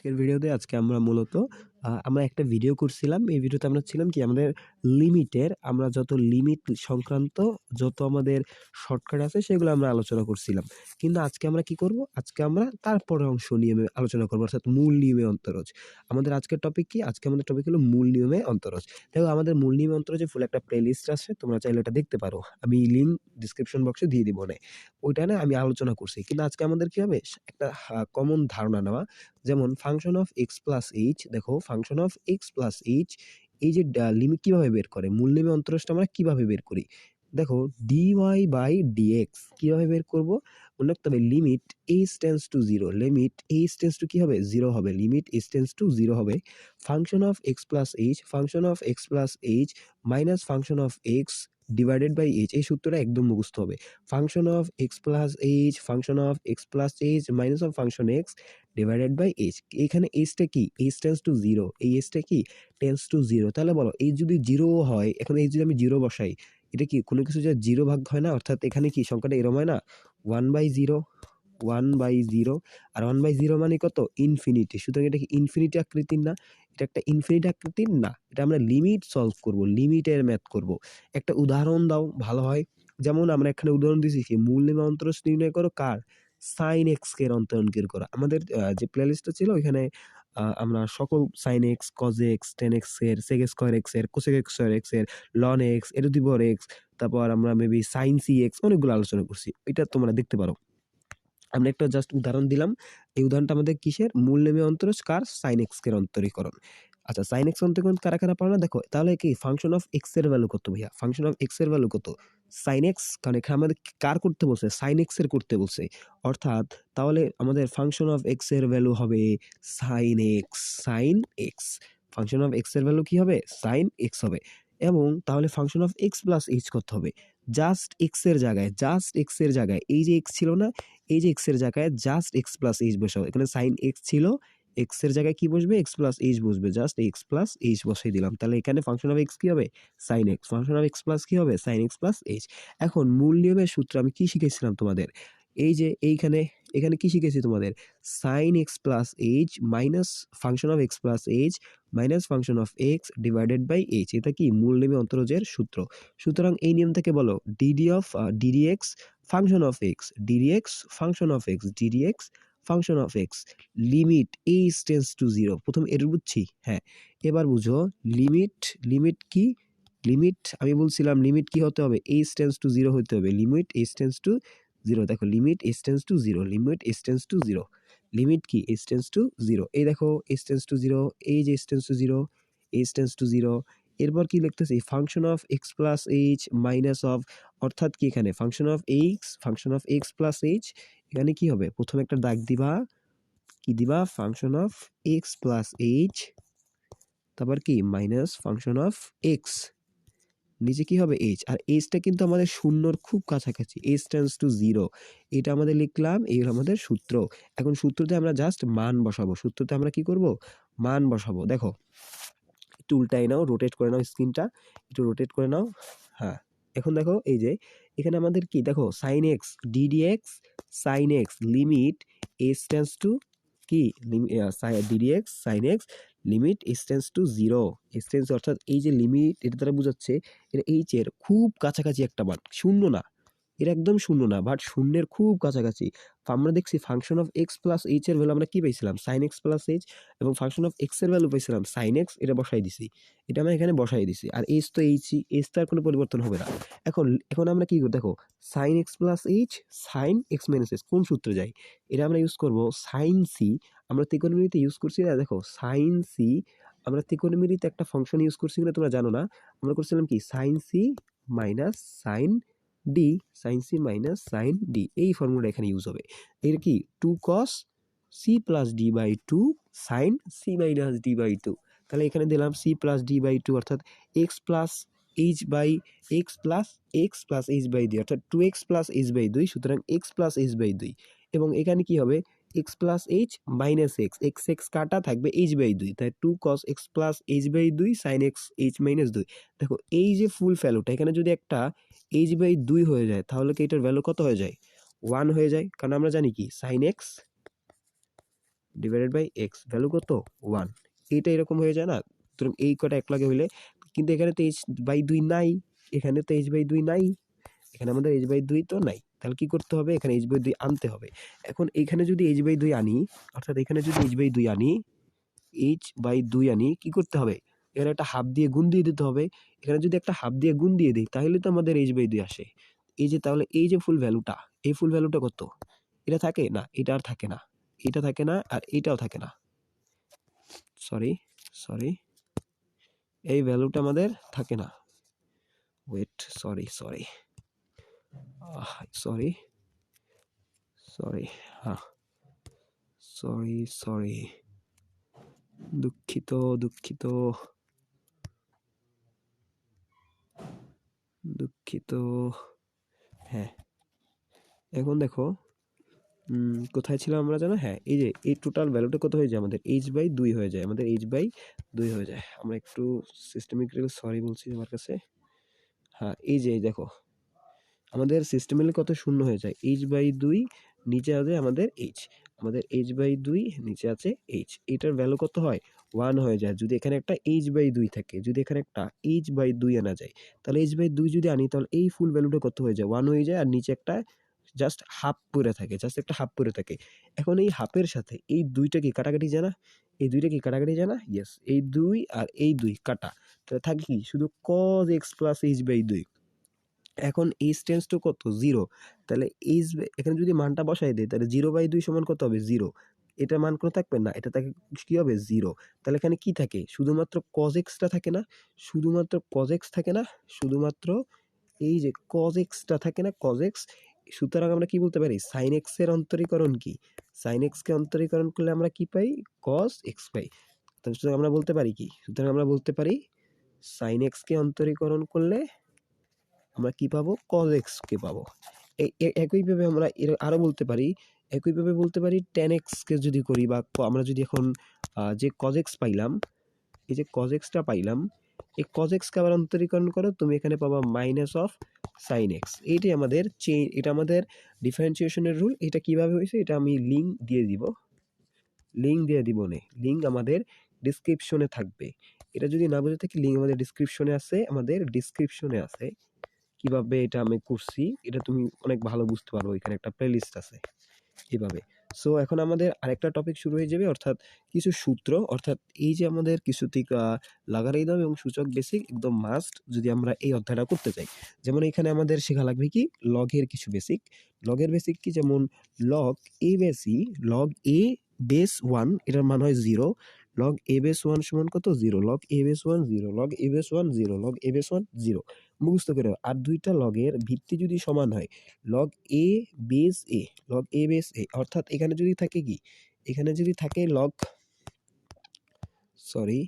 আজকের ভিডিওতে আজকে আমরা মূলত আমরা একটা ভিডিও করছিলাম। এই ভিডিওতে আমরা ছিলাম কি আমাদের লিমিটের আমরা যত লিমিট সংক্রান্ত যত আমাদের শর্টকাট আছে সেগুলো আমরা আলোচনা করছিলাম। কিন্তু আজকে আমরা কি করব? আজকে আমরা তারপরের অংশ নিয়মে আলোচনা করব, অর্থাৎ মূল নিয়মে অন্তরজ। আমাদের আজকের টপিক কি? আজকে আমাদের টপিক হলো মূল নিয়মে অন্তরজ। দেখো, আমাদের মূল নিয়মে অন্তরজে ফুল একটা প্লেলিস্ট আছে। তোমরা চাইলে ওটা দেখতে পারো। আমি লিঙ্ক ডিসক্রিপশন বক্সে দিয়ে দিব নে। ওইটা না আমি আলোচনা করছি। কিন্তু আজকে আমাদের কি হবে? একটা কমন ধারণা নেওয়া। যেমন function of X plus H দেখো function of X plus H এই যে লিমিট কীভাবে বের করে? মূল নেমে অন্তরজটা আমরা কীভাবে বের করি? দেখো ডিওয়াই বাই ডিএক্স কীভাবে বের করব মনে রাখতে হবে limit H tends to zero limit h tends to কী হবে? জিরো হবে। Limit h tends to zero হবে। Function of X plus H function of X plus H minus function of x divided by H এই সূত্রটা একদম মুখস্থ হবে। Function of X plus H function of X plus H minus of function X divided by H এখানে এইচটা কি? H tends to zero এই এইচটা কি? টেন্স টু জিরো তাহলে বলো এই যদি জিরো হয়, এখন এই যদি আমি জিরো বসাই, এটা কি কোনো কিছু যা জিরো ভাগ হয় না? অর্থাৎ এখানে কি সংখ্যাটা এরম হয় না? 1/0 1/0 আর 1/0 মানে কত? ইনফিনিটি। সুতরাং এটা কি ইনফিনিটি আকৃতির না? এটা একটা ইনফিনিটি আকৃতির না। এটা আমরা লিমিট সলভ করব। লিমিটের ম্যাথ করব। একটা উদাহরণ দাও ভালো হয়। যেমন আমরা এখানে উদাহরণ দিয়েছি কি মূল নিয়মে অন্তরজ নির্ণয় করো কার? x এর অন্তরণ বের করো। আমাদের যে প্লেলিস্টটা ছিল ওইখানে আমরা সকল sine X cos x, tan x এর, sec স্কয়ার x এর, cosec স্কয়ার x এর, x, e টু দি তারপর আমরা মেবি সাইন সি এক্স অনেকগুলো আলোচনা করছি। এটা তোমরা দেখতে পারো। আমরা একটা জাস্ট উদাহরণ দিলাম। এই উদাহরণটা আমাদের কিসের? মূল নেমে অন্তরজ কার? সাইন এর অন্তরীকরণ। আচ্ছা sin x অন্তরীকরণ কারা, কারা পারো? দেখো তাহলে কি ফাংশন অফ এর ভ্যালু কত ভাইয়া? ফাংশন অফ এর ভ্যালু কত? সাইন এক্স কারণ এখানে আমাদের কার করতে বলছে? সাইন এর করতে বলছে। অর্থাৎ তাহলে আমাদের ফাংশন অফ এর ভ্যালু হবে sine X sine X function of এর ভ্যালু কি হবে? সাইন এক্স হবে। এবং তাহলে function of X plus H করতে হবে? জাস্ট এক্সের জায়গায় জাস্ট এক্সের জায়গায়, এই যে এক্স ছিল না? এই যে এক্সের জায়গায় জাস্ট এক্স প্লাস এইচ বসাও। এখানে সাইন এক্স ছিল। এক্সের জায়গায় কি বসবে? এক্স প্লাস এইচ বসবে। জাস্ট এক্স প্লাস এইচ বসাই দিলাম। তাহলে এখানে ফাংশন অফ এক্স কি হবে? Sine X function of X plus কি হবে? সাইন এক্স প্লাস এইচ এখন মূল নিয়মের সূত্র আমি কি শিখেছিলাম তোমাদের? এই যে এইখানে এখানে কি শিখেছি তোমাদের? Sine x plus h minus function of x plus h minus function of X divided by H এটা কি মূল নিয়মে অন্তরজের সূত্র। সুতরাং এই নিয়ম থেকে বলো DD of DD x function of x, ddx function of x DD x function of x limit h tends to zero প্রথম এর বুঝছি? হ্যাঁ। এবার বুঝো লিমিট লিমিট কি? লিমিট আমি বলছিলাম লিমিট কি হতে হবে? h টেন্ডস টু জিরো হতে হবে। লিমিট h টেন্ডস টু 0 দেখো limit tends to zero limit tends to zero limit কি? টেন্ডস টু জিরো এই দেখো টেন্ডস টু জিরো এই যে tends to 0 h tends to zero এরপর কি লিখতেছি? Function of x plus h minus of অর্থাৎ কি এখানে function of x function of x plus h এখানে কি হবে? প্রথমে একটা দাগ দিবা। কি দিবা? Function of x plus h তারপর কি? মাইনাস ফাংশন অফ x নিচে কি হবে? এইচ আর এইচটা কিন্তু আমাদের শূন্যর খুব কাছাকাছি। h টেন্ডস টু জিরো এটা আমাদের লিখলাম। এই আমাদের সূত্র। এখন সূত্রতে আমরা জাস্ট মান বসাবো। সূত্রতে আমরা কি করব? মান বসাবো। দেখো একটু উল্টায় নাও, রোটেট করে নাও স্ক্রিনটা। একটু রোটেট করে নাও। হ্যাঁ। এখন দেখো এই যে এখানে আমাদের কি? দেখো sin x ddx sine x limit h tends to কি? লিমি আ সাই ddx sin x limit x tends to 0 h tends অর্থাৎ এই যে লিমিট এটা তারা বোঝাচ্ছে, এটা এইচের খুব কাছাকাছি একটা মান। শূন্য না। এটা একদম শূন্য না বাট শূন্যের খুব কাছাকাছি। আমরা দেখছি function of x plus h এর ভ্যালু আমরা কি পাইছিলাম? সাইন এক্স প্লাস এইচ এবং ফাংশন অফ এর ভ্যালু পাইছিলাম সাইন এক্স এটা বসাই দিছি। এটা আমরা এখানে বসাই দিছি। আর h তো h ই h তো আর কোনো পরিবর্তন হবে না। এখন এখন আমরা কি করব? দেখো sine x plus h sine x minus h, কোন সূত্রে যাই? এটা আমরা ইউজ করব সাইন সি আমরা ত্রিকোণমিতিতে ইউজ করছি না, দেখো সাইন সি আমরা ত্রিকোণমিতিতে একটা ফাংশন ইউজ করছি কিনা তোমরা জানো না। আমরা করছিলাম কি sine c minus sin d sine c minus sine d এই ফর্মুলাটা এখানে ইউজ হবে। এর কি? Two cos c plus d by two sine c minus d by two তাহলে এখানে দিলাম c plus d by two অর্থাৎ x plus h by x plus x plus h by দুই, অর্থাৎ two x plus h by দুই, সুতরাং x plus h by দুই এবং এখানে কি হবে? X plus h minus x x x কাটা থাকবে h বাই 2 তাই 2 cos x plus h by 2 sin x, h minus 2 দেখো, এই যে ফুল ভ্যালুটা এখানে যদি একটা h বাই 2 হয়ে যায়, তাহলে কি এটার ভ্যালু কত হয়ে যায়? 1 হয়ে যায়। কারণ আমরা জানি কি? sin x divided by x value কত? ওয়ান এইটা এরকম হয়ে যায় না? সুতরাং এই কটা এক লাগে হইলে, কিন্তু এখানে তো এইচ বাই দুই নাই, এখানে তো এইচ বাই দুই নাই, এখানে আমাদের এইচ বাই দুই তো নাই। তাহলে কি করতে হবে? এখানে এইচ বাই দুই আনতে হবে। এখন এখানে যদি এইচ বাই দুই আনি, অর্থাৎ এখানে যদি এইচ বাই দুই আনি এইচ বাই দুই আনি, কি করতে হবে? এখানে একটা হাফ দিয়ে গুণ দিয়ে দিতে হবে। এখানে যদি একটা হাফ দিয়ে গুণ দিয়ে দিই, তাহলে তো আমাদের এইচ বাই দুই আসে। এই যে তাহলে এই যে ফুল ভ্যালুটা এই ফুল ভ্যালুটা কত? এটা থাকে? না, এটা আর থাকে না। এটা থাকে না আর এটাও থাকে না। সরি সরি এই ভ্যালুটা আমাদের থাকে না। Wait sorry sorry sorry sorry হ্যাঁ সরি সরি দুঃখিত দুঃখিত দুঃখিত হ্যাঁ এখন দেখো কোথায় ছিলাম আমরা জানো হ্যাঁ এই যে, এই টোটাল ভ্যালুটা কত হয়ে যায় আমাদের? এইচ বাই দুই হয়ে যায়, আমাদের এইচ বাই দুই হয়ে যায়। আমরা একটু সিস্টেমিক্যালি সরি বলছি আমার কাছে। হ্যাঁ এই যে দেখো আমাদের সিস্টেমেলি কত শূন্য হয়ে যায়। এইচ বাই দুই নিচে আছে আমাদের এইচ আমাদের এইচ বাই দুই নিচে আছে এইচ এটার ভ্যালু কত হয়? ওয়ান হয়ে যায়। যদি এখানে একটা এইচ বাই দুই থাকে, যদি এখানে একটা এইচ বাই দুই আনা যায়, তাহলে এইচ বাই দুই যদি আনি, তাহলে এই ফুল ভ্যালুটা কত হয়ে যায়? ওয়ান হয়ে যায় আর নিচে একটা জাস্ট হাফ পরে থাকে জাস্ট একটা হাফ পরে থাকে। এখন এই হাফের সাথে এই দুইটা কি কাটাকাটি জানা এই দুইটা কি কাটাকাটি জানা ইয়েস এই দুই আর এই দুই কাটা। তাহলে থাকে কি? শুধু cos x plus h by দুই। এখন এইচ টেন্স টু কত? জিরো তাহলে এইচ এখানে যদি মানটা বসাই দেয় তাহলে জিরো বাই দুই সমান কত হবে? জিরো এটা মান কোনো থাকবে না, এটা থাকে কী হবে? জিরো তাহলে এখানে কি থাকে? শুধুমাত্র কজ এক্সটা থাকে না? শুধুমাত্র কজ এক্স থাকে না? শুধুমাত্র এই যে কজ এক্সটা থাকে না কজ এক্স সুতরাং আমরা কি বলতে পারি? সাইন এক্সের অন্তরীকরণ কি? সাইন এক্সকে অন্তরীকরণ করলে আমরা কি পাই? কজ এক্স পাই। তাহলে সুতরাং আমরা বলতে পারি কি? সুতরাং আমরা বলতে পারি সাইন এক্সকে অন্তরীকরণ করলে আমরা কি পাবো? কজ এক্সকে পাবো। একইভাবে আমরা এর আরও বলতে পারি একইভাবে বলতে পারি টেন এক্সকে যদি করি বা আমরা যদি এখন যে কজ এক্স পাইলাম, এই যে কজ এক্সটা পাইলাম, এই কজ এক্সকে আবার অন্তরীকরণ করো, তুমি এখানে পাবা মাইনাস অফ সাইন এক্স এইটাই আমাদের চে এটা আমাদের ডিফারেন্সিয়েশনের রুল এটা কীভাবে হয়েছে? এটা আমি লিঙ্ক দিয়ে দিব। লিঙ্ক দিয়ে দিব নে। লিঙ্ক আমাদের ডিসক্রিপশনে থাকবে। এটা যদি না বুঝে থাকি লিঙ্ক আমাদের ডিসক্রিপশনে আছে, আমাদের ডিসক্রিপশনে আছে। কীভাবে এটা আমি করছি, এটা তুমি অনেক ভালো বুঝতে পারব এখানে একটা প্লেলিস্ট আছে এইভাবে সো এখন আমাদের আরেকটা টপিক শুরু হয়ে যাবে, অর্থাৎ কিছু সূত্র, অর্থাৎ এই যে আমাদের কিছু লাগারিদম এবং সূচক বেসিক একদম মাস্ট যদি আমরা এই অধ্যায়টা করতে চাই। যেমন এখানে আমাদের শেখা লাগবে কি? লগের কিছু বেসিক লগের বেসিক কি? যেমন লগ এ বেসি লগ এ বেস ওয়ান এটার মান হয় zero log a base one সমান কত? Zero log a base one zero log a base one zero log a base one zero মুখস্থ করে। আর দুইটা লগের ভিত্তি যদি সমান হয় log a base a log a base a অর্থাৎ এখানে যদি থাকে কি? এখানে যদি থাকে লগ সরি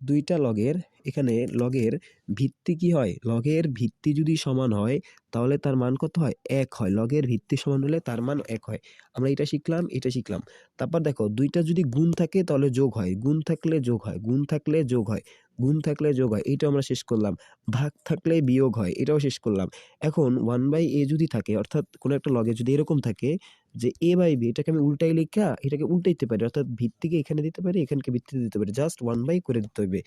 দুইটা লগের, এখানে লগের ভিত্তি কি হয়? লগের ভিত্তি যদি সমান হয়, তাহলে তার মান কত হয়? এক হয়। লগের ভিত্তি সমান হলে তার মান এক হয়। আমরা এটা শিখলাম এটা শিখলাম। তারপর দেখো, দুইটা যদি গুণ থাকে, তাহলে যোগ হয়। গুণ থাকলে যোগ হয়। গুণ থাকলে যোগ হয়। গুণ থাকলে যোগ হয়। এটা আমরা শেষ করলাম। ভাগ থাকলে বিয়োগ হয়। এটাও শেষ করলাম। এখন ওয়ান বাই এ যদি থাকে, অর্থাৎ কোনো একটা লগে যদি এরকম থাকে যে এ বাই বি এটাকে আমি উল্টাই লেখা, এটাকে উল্টাইতে পারি, অর্থাৎ ভিত্তিকে এখানে দিতে পারি, এখানকে ভিত্তিতে দিতে পারি জাস্ট ওয়ান বাই করে দিতে হবে।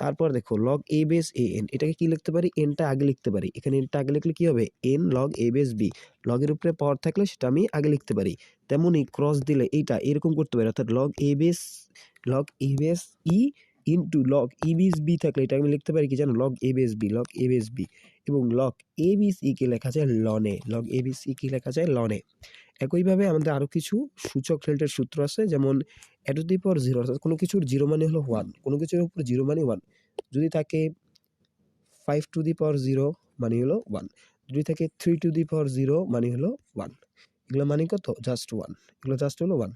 তারপর দেখো log a base a n এটাকে কি লিখতে পারি? এনটা আগে লিখতে পারি। এখানে এনটা আগে লিখলে কি হবে? N log a base b লগের উপরে পাওয়ার থাকলে সেটা আমি আগে লিখতে পারি। তেমনই ক্রস দিলে এইটা এরকম করতে পারি, অর্থাৎ log a base log a base e into log e base b থাকলে এটা আমি লিখতে পারি কি জানো? Log a base b log a base b এবং লগ এ বি সি কে লেখা যায়? লনে লগ এ বি সি কে লেখা যায়? লনে একইভাবে আমাদের আরও কিছু সূচক রিলেটেড সূত্র আছে, যেমন এ টু দি পাওয়ার জিরো অর্থাৎ কোনো কিছুর জিরো মানে হলো ওয়ান কোনো কিছুর উপর জিরো মানে ওয়ান যদি থাকে five to the power zero মানে হলো ওয়ান যদি থাকে three to the power zero মানে হলো ওয়ান এগুলো মানে কত? জাস্ট ওয়ান এগুলো জাস্ট হলো ওয়ান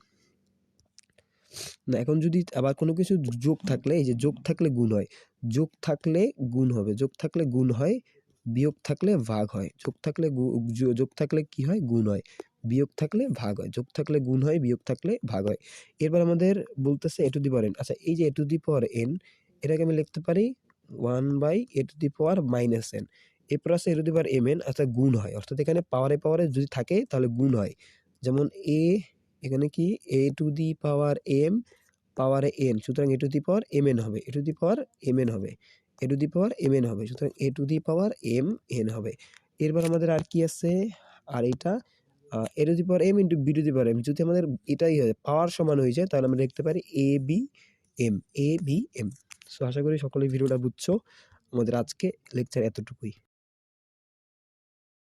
না, এখন যদি আবার কোনো কিছু যোগ থাকলে, এই যে যোগ থাকলে গুণ হয়, যোগ থাকলে গুণ হবে, যোগ থাকলে গুণ হয়, বিয়োগ থাকলে ভাগ হয়, যোগ থাকলে যোগ থাকলে কি হয়? গুণ হয়, বিয়োগ থাকলে ভাগ হয়, যোগ থাকলে গুণ হয়, বিয়োগ থাকলে ভাগ হয়। এরপর আমাদের বলতেছে এ টু দি পাওয়ার এন আচ্ছা এই যে এ টু দি পাওয়ার এন এটাকে আমি লিখতে পারি one by a to the power minus n এরপর আছে a to the power m n অর্থাৎ গুণ হয়, অর্থাৎ এখানে পাওয়ারে পাওয়ারে যদি থাকে, তাহলে গুণ হয়, যেমন এ এখানে কি? A to the power m পাওয়ারে এন সুতরাং a to the power m n হবে। A to the power m n হবে। A to the power m n হবে। সুতরাং a to the power m n হবে। এরপর আমাদের আর কি আছে? আর এটা a to the power m into b to the power m যদি আমাদের এটাই হয় পাওয়ার সমান হয়ে যায়, তাহলে আমরা লিখতে পারি a b m a b m so আশা করি সকলেই ভিডিওটা বুঝছ। আমাদের আজকে লেকচার এতটুকুই।